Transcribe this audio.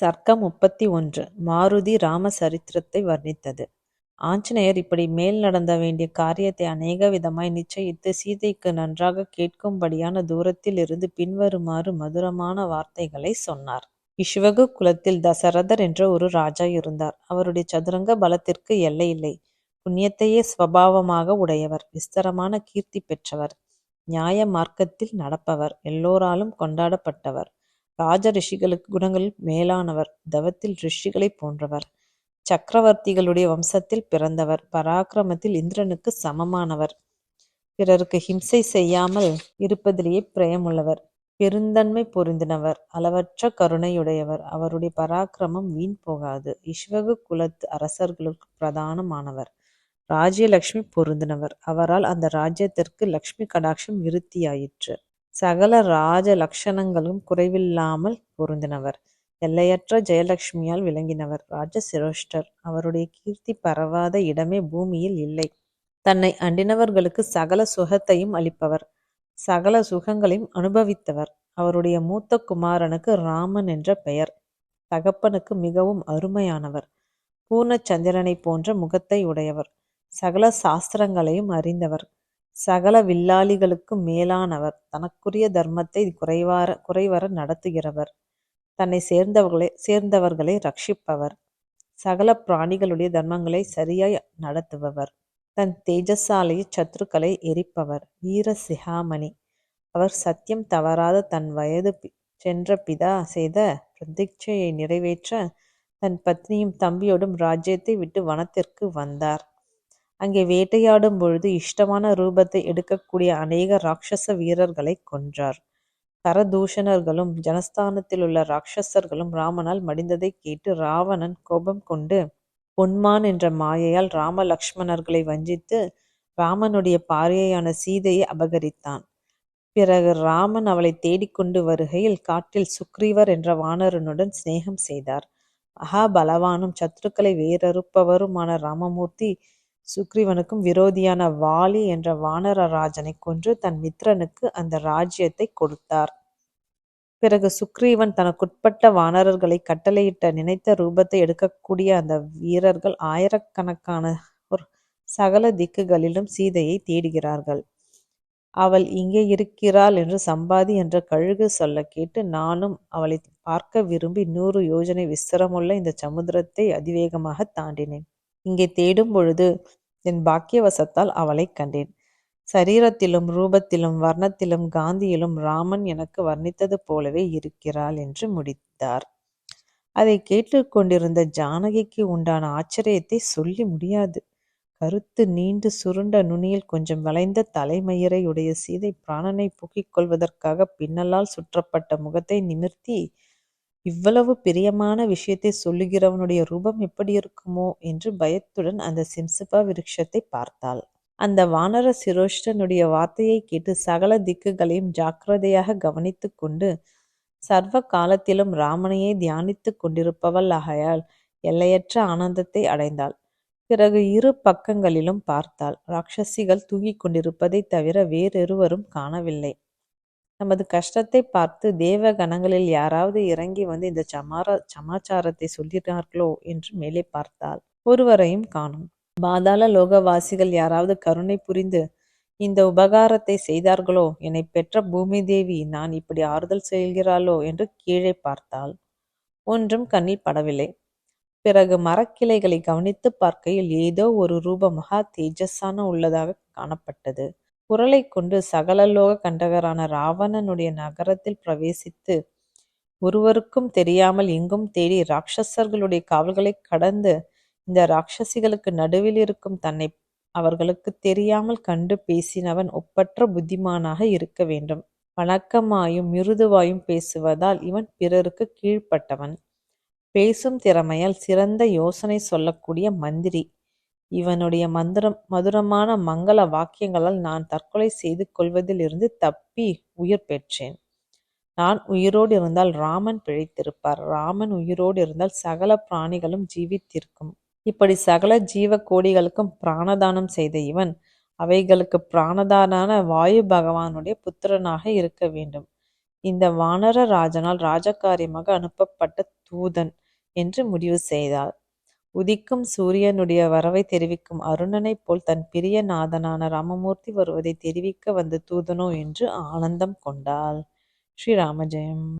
சர்க்கம் முப்பத்தி ஒன்று மாருதி ராமசரித்திரத்தை வர்ணித்தது. ஆஞ்சநேயர் இப்படி மேல் நடந்த வேண்டிய காரியத்தை அநேக விதமாய் நிச்சயித்து சீதைக்கு நன்றாக கேட்கும்படியான தூரத்தில் இருந்து பின்வருமாறு மதுரமான வார்த்தைகளை சொன்னார். இஷ்வகு குலத்தில் தசரதர் என்ற ஒரு ராஜா இருந்தார். அவருடைய சதுரங்க பலத்திற்கு எல்லை இல்லை புண்ணியத்தையே ஸ்வபாவமாக உடையவர். விஸ்தரமான கீர்த்தி பெற்றவர். நியாய மார்க்கத்தில் நடப்பவர். எல்லோராலும் கொண்டாடப்பட்டவர். ராஜ ரிஷிகளுக்கு குணங்களில் மேலானவர் தவத்தில் ரிஷிகளைப் போன்றவர். சக்கரவர்த்திகளுடைய வம்சத்தில் பிறந்தவர் பராக்கிரமத்தில் இந்திரனுக்கு சமமானவர். பிறருக்கு ஹிம்சை செய்யாமல் இருப்பதிலேயே பிரயமுள்ளவர் பெருந்தன்மை பொருந்தினவர் அளவற்ற கருணையுடையவர். அவருடைய பராக்கிரமம் வீண் போகாது. இஷ்வகு குலத்து அரசர்களுக்கு பிரதானமானவர். ராஜ்யலக்ஷ்மி பொருந்தினவர். அவரால் அந்த ராஜ்யத்திற்கு லக்ஷ்மி கடாட்சம் விருத்தியாயிற்று. சகல ராஜ லக்ஷணங்களும் குறைவில்லாமல் பொருந்தினவர். எல்லையற்ற ஜெயலட்சுமியால் விளங்கினவர். ராஜ சிரோஷ்டர். அவருடைய கீர்த்தி பரவாத இடமே பூமியில் இல்லை. தன்னை அண்டினவர்களுக்கு சகல சுகத்தையும் அளிப்பவர். சகல சுகங்களையும் அனுபவித்தவர். அவருடைய மூத்த குமாரனுக்கு ராமன் என்ற பெயர். தகப்பனுக்கு மிகவும் அருமையானவர். பூர்ணச்சந்திரனை போன்ற முகத்தை உடையவர். சகல சாஸ்திரங்களையும் அறிந்தவர். சகல வில்லாளிகளுக்கும் மேலானவர். தனக்குரிய தர்மத்தை குறைவார குறைவர நடத்துகிறவர். தன்னை சேர்ந்தவர்களை சேர்ந்தவர்களை ரட்சிப்பவர். சகல பிராணிகளுடைய தர்மங்களை சரியாய் நடத்துபவர். தன் தேஜஸாலைய சத்ருக்களை எரிப்பவர். வீர சிகாமணி. அவர் சத்தியம் தவறாத தன் வயது சென்ற பிதா செய்த பிரதிட்சையை நிறைவேற்ற தன் பத்னியும் தம்பியோடும் ராஜ்யத்தை விட்டு வனத்திற்கு வந்தார். அங்கே வேட்டையாடும் பொழுது இஷ்டமான ரூபத்தை எடுக்கக்கூடிய அநேக ராட்சச வீரர்களை கொன்றார். கரதூஷணர்களும் ஜனஸ்தானத்தில் உள்ள ராட்சசர்களும் ராமனால் மடிந்ததை கேட்டு ராவணன் கோபம் கொண்டு பொன்மான் என்ற மாயையால் ராம லக்ஷ்மணர்களை வஞ்சித்து ராமனுடைய பாரியையான சீதையை அபகரித்தான். பிறகு ராமன் அவளை தேடிக்கொண்டு வருகையில் காட்டில் சுக்ரீவர் என்ற வானரனுடன் சிநேகம் செய்தார். மகாபலவானும் சத்துருக்களை வேறறுப்பவருமான ராமமூர்த்தி சுக்ரீவனுக்கும் விரோதியான வாலி என்ற வானரராஜனை கொன்று தன் மித்திரனுக்கு அந்த ராஜ்யத்தை கொடுத்தார். பிறகு சுக்ரீவன் தனக்குட்பட்ட வானரர்களை கட்டளையிட்ட நினைத்த ரூபத்தை எடுக்கக்கூடிய அந்த வீரர்கள் ஆயிரக்கணக்கான ஒரு சகல திக்குகளிலும் சீதையை தேடுகிறார்கள். அவள் இங்கே இருக்கிறாள் என்று சம்பாதி என்ற கழுகு சொல்ல கேட்டு நானும் அவளை பார்க்க விரும்பி நூறு யோஜனை விஸ்தரமுள்ள இந்த சமுத்திரத்தை அதிவேகமாக தாண்டினேன். இங்கே தேடும் பொழுது என் பாக்கியவசத்தால் அவளைக் கண்டேன். சரீரத்திலும் ரூபத்திலும் வர்ணத்திலும் காந்தியிலும் ராமன் எனக்கு வர்ணித்தது போலவே இருக்கிறாள் என்று முடித்தார். அதை கேட்டுக்கொண்டிருந்த ஜானகிக்கு உண்டான ஆச்சரியத்தை சொல்லி முடியாது. கருத்து நீண்டு சுருண்ட நுனியில் கொஞ்சம் வளைந்த தலைமயிரை உடைய சீதை பிராணனை போக்கிக் கொள்வதற்காக பின்னலால் சுற்றப்பட்ட முகத்தை நிமிர்த்தி இவ்வளவு பிரியமான விஷயத்தை சொல்லுகிறவனுடைய ரூபம் எப்படி இருக்குமோ என்று பயத்துடன் அந்த சிம்சபா விருட்சத்தை பார்த்தாள். அந்த வானர சிரோஷ்டனுடைய வார்த்தையை கேட்டு சகல திக்குகளையும் ஜாக்கிரதையாக கவனித்து கொண்டு சர்வ காலத்திலும் ராமனையே தியானித்து கொண்டிருப்பவள் ஆகையால் எல்லையற்ற ஆனந்தத்தை அடைந்தாள். பிறகு இரு பக்கங்களிலும் பார்த்தாள். ராட்சசிகள் தூங்கிக் கொண்டிருப்பதை தவிர வேறொருவரும் காணவில்லை. நமது கஷ்டத்தை பார்த்து தேவ கணங்களில் யாராவது இறங்கி வந்து இந்த சமார சமாச்சாரத்தை சொல்லினார்களோ என்று மேலே பார்த்தால் ஒருவரையும் காணும். பாதாள லோகவாசிகள் யாராவது கருணை புரிந்து இந்த உபகாரத்தை செய்தார்களோ என்னை பெற்ற பூமி தேவி நான் இப்படி ஆறுதல் செய்கிறாளோ என்று கீழே பார்த்தாள் ஒன்றும் கண்ணில் படவில்லை. பிறகு மரக்கிளைகளை கவனித்து பார்க்கையில் ஏதோ ஒரு ரூப மகா தேஜஸான உள்ளதாக காணப்பட்டது. குரலை கொண்டு சகலலோக கண்டகரான ராவணனுடைய நகரத்தில் பிரவேசித்து ஒருவருக்கும் தெரியாமல் எங்கும் தேடி ராட்சசர்களுடைய காவல்களை கடந்து இந்த ராட்சசிகளுக்கு நடுவில் இருக்கும் தன்னை அவர்களுக்கு தெரியாமல் கண்டு பேசினவன் ஒப்பற்ற புத்திமானாக இருக்க வேண்டும். வணக்கமாயும் மிருதுவாயும் பேசுவதால் இவன் பிறருக்கு கீழ்ப்பட்டவன். பேசும் திறமையால் சிறந்த யோசனை சொல்லக்கூடிய மந்திரி. இவனுடைய மந்திரம் மதுரமான மங்கள வாக்கியங்களால் நான் தற்கொலை செய்து கொள்வதிலிருந்து தப்பி உயிர் பெற்றேன். நான் உயிரோடு இருந்தால் ராமன் பிழைத்திருப்பார். ராமன் உயிரோடு இருந்தால் சகல பிராணிகளும் ஜீவித்திருக்கும். இப்படி சகல ஜீவ கோடிகளுக்கும் பிராணதானம் செய்த இவன் அவைகளுக்கு பிராணதானான வாயு பகவானுடைய புத்திரனாக இருக்க வேண்டும். இந்த வானர ராஜனால் ராஜகாரியமாக அனுப்பப்பட்ட தூதன் என்று முடிவு செய்தார். உதிக்கும் சூரியனுடைய வரவை தெரிவிக்கும் அருணனைப் போல் தன் பிரிய நாதனான ராமமூர்த்தி வருவதை தெரிவிக்க வந்த தூதனோ என்று ஆனந்தம் கொண்டாள். ஸ்ரீராம ஜெயம்